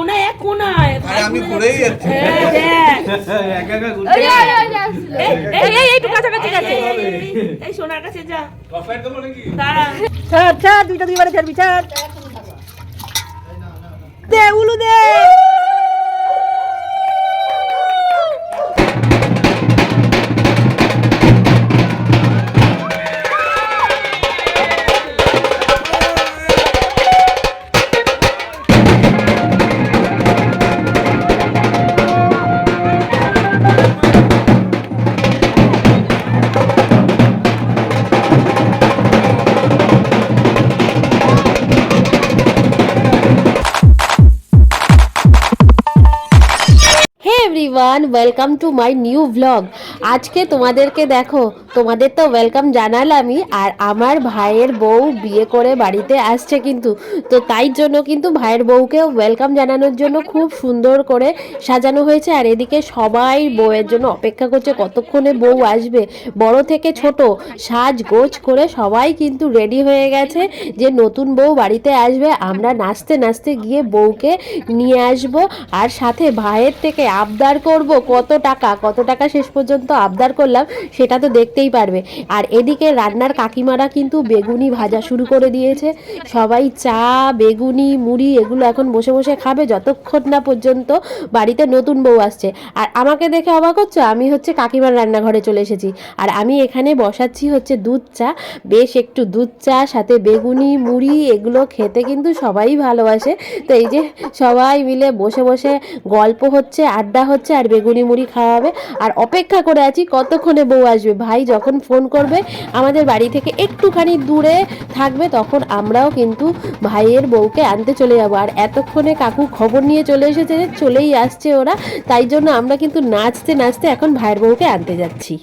সোনা এক কোনায় আরে আমি করেই যাচ্ছি। হ্যাঁ, একা একা এই, এই, এই, এই, একটু কাছাকাছি কাছে এই সোনার কাছে যা। দাঁড়া। ছাড় ছাড় দুইটা দুইবারে ছাড়বি ছাড়। দে উলু দে। Everyone welcome to my new blog আজকে তোমাদেরকে দেখো, তোমাদের তো ওয়েলকাম জানালামই, আর আমার ভাইয়ের বউ বিয়ে করে বাড়িতে আসছে কিন্তু। তো তাই জন্য কিন্তু ভাইয়ের বউকেও ওয়েলকাম জানানোর জন্য খুব সুন্দর করে সাজানো হয়েছে, আর এদিকে সবাই বউয়ের জন্য অপেক্ষা করছে কতক্ষণে বউ আসবে। বড় থেকে ছোট সাজ গোজ করে সবাই কিন্তু রেডি হয়ে গেছে যে নতুন বউ বাড়িতে আসবে। আমরা নাচতে নাচতে গিয়ে বউকে নিয়ে আসব, আর সাথে ভাইয়ের থেকে আবদার করব? কত টাকা? কত টাকা শেষ পর্যন্ত আবদার করলাম, সেটা তো দেখতেই পারবে। আর এদিকে রান্নার কাকিমারা কিন্তু বেগুনি ভাজা শুরু করে দিয়েছে। সবাই চা, বেগুনি, মুড়ি এগুলো এখন বসে বসে খাবে যতক্ষণ না পর্যন্ত বাড়িতে নতুন বউ আসছে। আর আমাকে দেখে অবাক হচ্ছে? আমি হচ্ছে কাকিমার রান্নাঘরে চলে এসেছি। আর আমি এখানে বসাচ্ছি হচ্ছে দুধ চা। বেশ একটু দুধ চা, সাথে বেগুনি, মুড়ি এগুলো খেতে কিন্তু সবাই ভালোবাসে। তো এই যে সবাই মিলে বসে বসে গল্প হচ্ছে, আড্ডা হচ্ছে আর বেগুনি মুড়ি খাওয়া হবে। আর অপেক্ষা করে আছি কতক্ষণে বউ আসবে। ভাই যখন ফোন করবে, আমাদের বাড়ি থেকে একটুখানি দূরে থাকবে, তখন আমরাও কিন্তু ভাইয়ের বউকে আনতে চলে যাব। আর এতক্ষণে কাকু খবর নিয়ে চলে এসেছে যে চলেই আসছে ওরা। তাই জন্য আমরা কিন্তু নাচতে নাচতে এখন ভাইয়ের বউকে আনতে যাচ্ছি।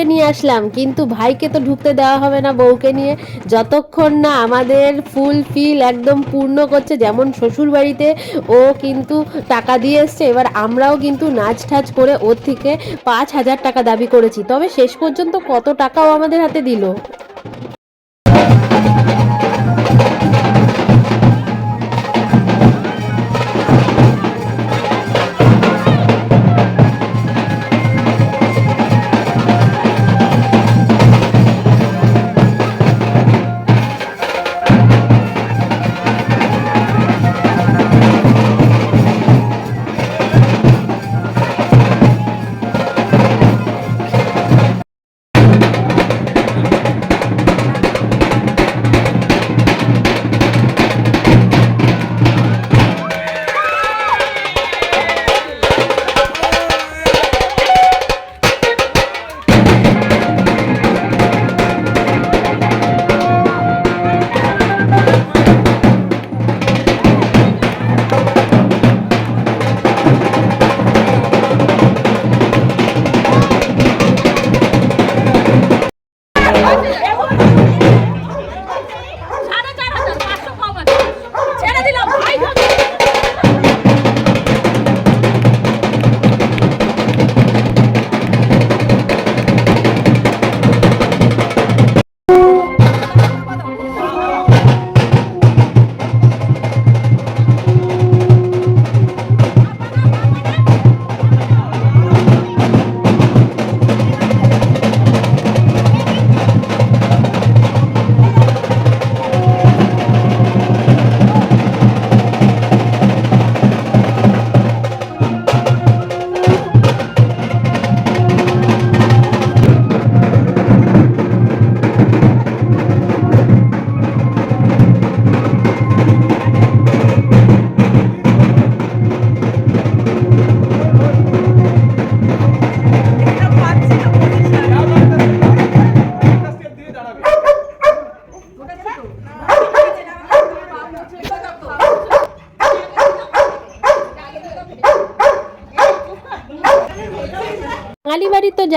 বউকে নিয়ে আসলাম, কিন্তু ভাইকে তো ঢুকতে দেওয়া হবে না বউকে নিয়ে। যতক্ষণ না আমাদের ফুল ফিল একদম পূর্ণ করছে, যেমন শ্বশুর বাড়িতে ও কিন্তু টাকা দিয়ে এসছে, এবার আমরাও কিন্তু নাচ ঠাচ করে ওর থেকে পাঁচ হাজার টাকা দাবি করেছি। তবে শেষ পর্যন্ত কত টাকাও আমাদের হাতে দিল।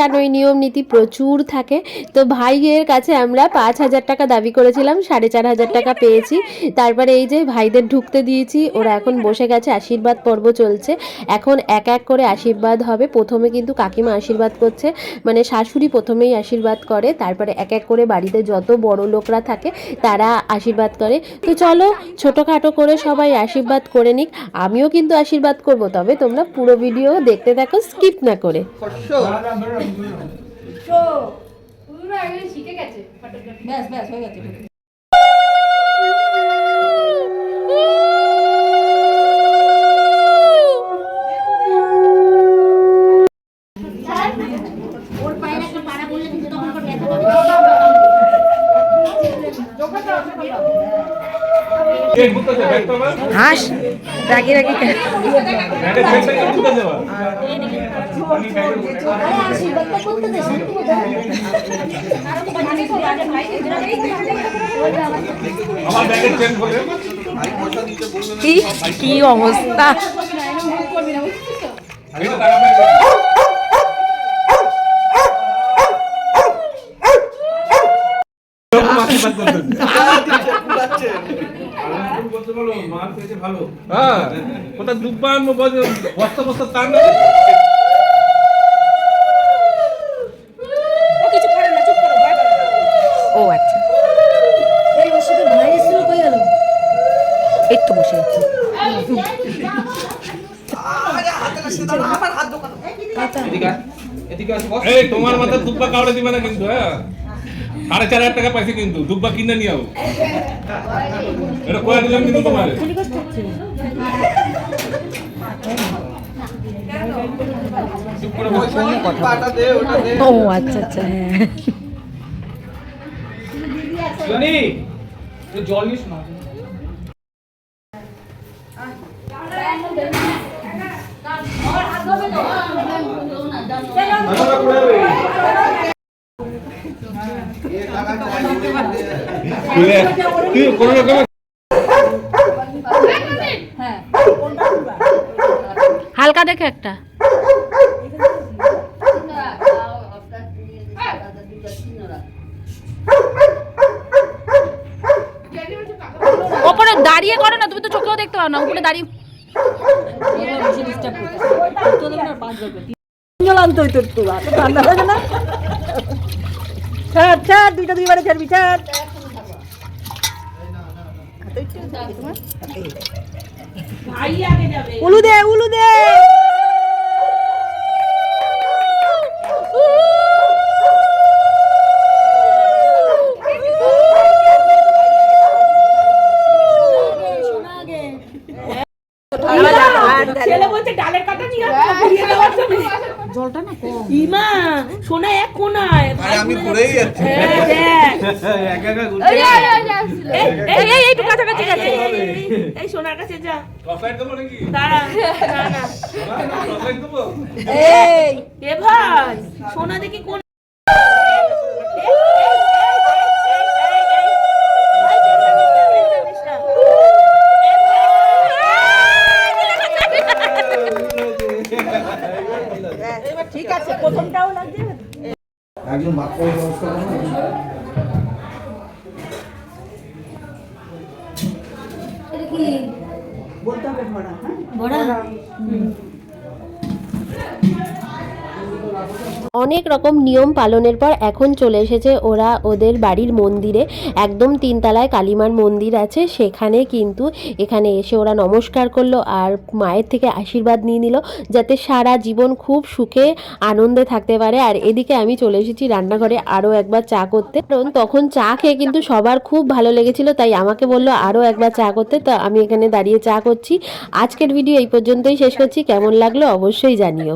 জানোই নিয়ম নীতি প্রচুর থাকে। তো ভাইয়ের কাছে আমরা পাঁচ হাজার টাকা দাবি করেছিলাম, সাড়ে চার হাজার টাকা পেয়েছি। তারপরে এই যে ভাইদের ঢুকতে দিয়েছি, ওরা এখন বসে গেছে, আশীর্বাদ পর্ব চলছে। এখন এক এক করে আশীর্বাদ হবে। প্রথমে কিন্তু কাকিমা আশীর্বাদ করছে মানে শাশুড়ি প্রথমেই আশীর্বাদ করে। তারপরে এক এক করে বাড়িতে যত বড় লোকরা থাকে, তারা আশীর্বাদ করে। তো চলো, ছোটোখাটো করে সবাই আশীর্বাদ করে নিক। আমিও কিন্তু আশীর্বাদ করব, তবে তোমরা পুরো ভিডিও দেখতে থাকো, স্কিপ না করে। ব্যাস ব্যাস হয়ে গেছে হাস রাগি রাগি আমার ব্যাগের চেন করে কি? কি অবস্থা? হ্যাঁ কোথায় দুব্বান বস্তা বস্তা তার না। এই তো বসে আছি। এই তোমার মাথায় দুব্বা কাউড়ে দিবে না কিন্তু হ্যাঁ? সাড়ে চার হাজার টাকা পাইছে কিন্তু দুব্বা কিনে নিয়ে আও। এটা কয়ে দিলাম কিন্তু তোমার। চুপ করে বসে ও আচ্ছা আচ্ছা হ্যাঁ। হালকা দেখে একটা। ওপরে দাঁড়িয়ে করো না, তুমি তো চোখেও দেখতে পাও না, উপরে দাঁড়িয়ে তো ঠান্ডা না? ছাড় ছাড় দুইটা দুইবারে ছাড়বি ছাড়। উলু দে উলু দে। জলটা না কম। ইমা সোনা এক কোনায়। আমি ঘুরেই যাচ্ছি। একা একা এই এই এই একটু কাছাকাছি গেছে এই সোনার কাছে যা। টসলাইট দেবো নাকি? দাঁড়া না না টসলাইট দেবো। এই। এ ভাই সোনা দেখি কোন 我来，嗯。অনেক রকম নিয়ম পালনের পর এখন চলে এসেছে ওরা ওদের বাড়ির মন্দিরে। একদম তিনতলায় কালীমার মন্দির আছে। সেখানে কিন্তু এখানে এসে ওরা নমস্কার করল আর মায়ের থেকে আশীর্বাদ নিয়ে নিল যাতে সারা জীবন খুব সুখে, আনন্দে থাকতে পারে। আর এদিকে আমি চলে এসেছি রান্নাঘরে আরও একবার চা করতে। কারণ তখন চা খেয়ে কিন্তু সবার খুব ভালো লেগেছিল, তাই আমাকে বলল আরও একবার চা করতে। তো আমি এখানে দাঁড়িয়ে চা করছি। আজকের ভিডিও এই পর্যন্তই শেষ করছি। কেমন লাগল অবশ্যই জানিও।